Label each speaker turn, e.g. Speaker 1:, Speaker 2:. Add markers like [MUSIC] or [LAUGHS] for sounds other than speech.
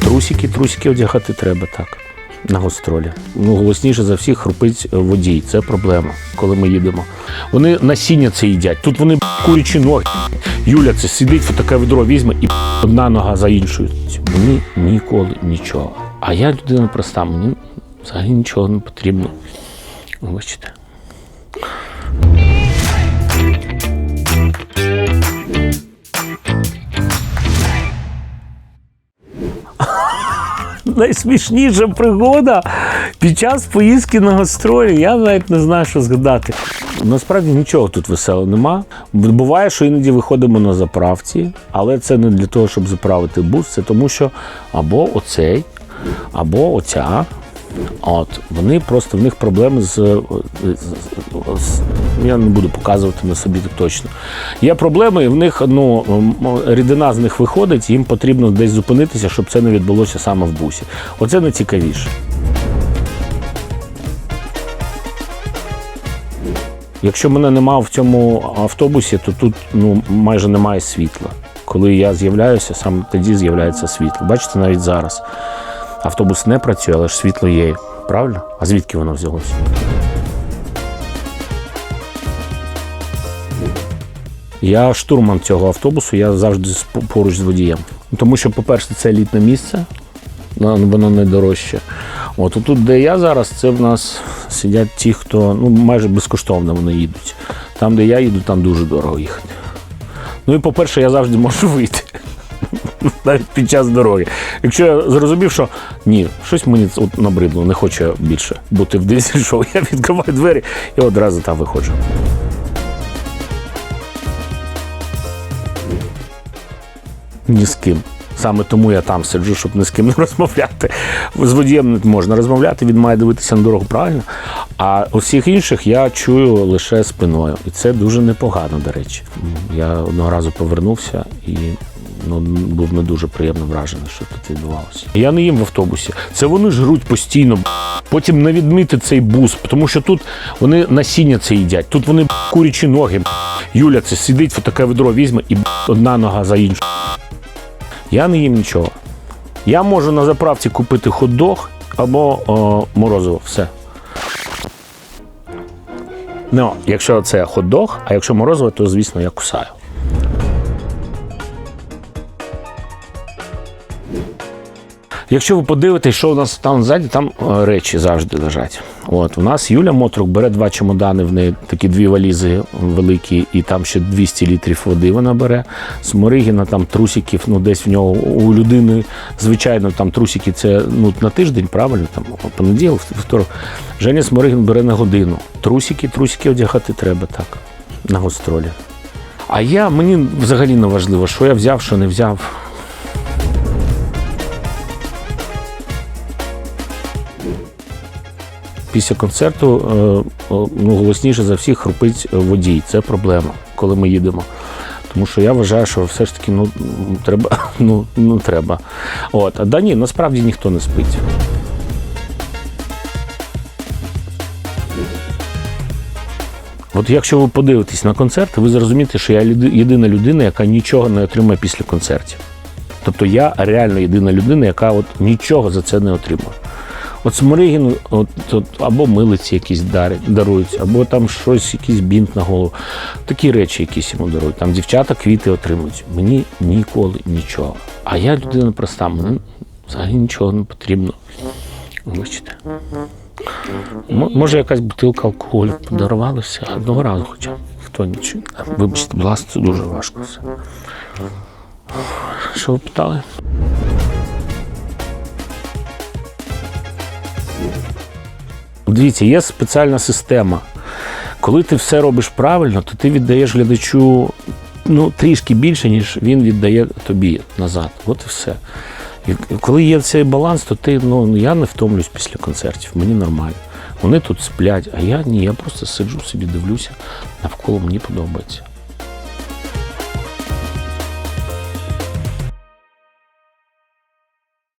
Speaker 1: Трусики, трусики одягати треба так. На гастролі. Ну, голосніше за всіх хрупить водій. Це проблема, коли ми їдемо. Вони насіння це їдять. Тут вони курячі ноги. Юля це сидить, таке відро візьме і одна нога за іншою. Мені ніколи нічого. А я людина проста, мені взагалі нічого не потрібно. Бачите. Найсмішніша пригода під час поїздки на гастролі. Я навіть не знаю, що згадати. Насправді нічого тут веселого нема. Буває, що іноді виходимо на заправці, але це не для того, щоб заправити бус, це тому, що або оцей, або оця. От вони просто в них проблеми з, з, з я не буду показувати на собі точно. Є проблеми, і в них ну рідина з них виходить, їм потрібно десь зупинитися, щоб це не відбулося саме в бусі. Оце найцікавіше. Якщо мене нема в цьому автобусі, то тут ну майже немає світла. Коли я з'являюся, саме тоді з'являється світло. Бачите, навіть зараз автобус не працює, але ж світло є. Правильно? А звідки воно взялося? Я штурман цього автобусу, я завжди поруч з водієм. Тому що, по-перше, це елітне місце, воно найдорожче. От тут, де я зараз, це в нас сидять ті, хто ну, майже безкоштовно вони їдуть. Там, де я їду, там дуже дорого їхати. Ну і по-перше, я завжди можу вийти. [LAUGHS] Навіть під час дороги. Якщо я зрозумів, що ні, щось мені от набридло, не хочу більше бути в дизель-шоу, [LAUGHS] я відкриваю двері і одразу там виходжу. Ні з ким. Саме тому я там сиджу, щоб ні з ким не розмовляти. З водієм не можна розмовляти, він має дивитися на дорогу правильно. А усіх інших я чую лише спиною. І це дуже непогано, до речі. Я одного разу повернувся і ну, був не дуже приємно вражений, що тут відбувалося. Я не їм в автобусі. Це вони жруть постійно. Потім не відмити цей бус, тому що тут вони насіння це їдять. Тут вони курячі ноги. Юля це сидить, таке відро візьме і одна нога за іншу. Я не їм нічого. Я можу на заправці купити хот-дог або о, морозиво. Все. Ну, якщо це хот-дог, а якщо морозиво, то звісно я кусаю. Якщо ви подивитесь, що у нас там ззаді, там е, речі завжди лежать. От у нас Юля Мотрук бере два чемодани, в неї такі дві валізи великі, і там ще 200 літрів води вона бере. Сморигіна там трусиків, ну десь в нього у людини, звичайно, там трусики це ну на тиждень, правильно? Там понеділок, вівторок. Женя Сморигін бере на годину. Трусики, трусики одягати треба так, на гастролі. А я мені взагалі не важливо, що я взяв, що не взяв. Після концерту е, ну, голосніше за всіх хрупить водій. Це проблема, коли ми їдемо. Тому що я вважаю, що все ж таки ну, треба. [LAUGHS] Ну, ну, треба. От. А да ні, насправді ніхто не спить. От якщо ви подивитесь на концерт, ви зрозумієте, що я єдина людина, яка нічого не отримує після концертів. Тобто я реально єдина людина, яка от нічого за це не отримує. От Сморигін от, от, або милиці якісь дарять, дарують, або там щось, якийсь бінт на голову. Такі речі якісь йому дарують. Там дівчата квіти отримують. Мені ніколи нічого. А я людина проста, мені взагалі нічого не потрібно. М- може, якась бутилка алкоголю подарували все одного разу хоча. Хто нічого. Вибачте, ласка, це дуже важко все. Що ви питали? Дивіться, є спеціальна система. Коли ти все робиш правильно, то ти віддаєш глядачу ну, трішки більше, ніж він віддає тобі назад. От і все. І коли є цей баланс, то ти ну я не втомлюсь після концертів, мені нормально. Вони тут сплять, а я ні, я просто сиджу собі, дивлюся, навколо мені подобається.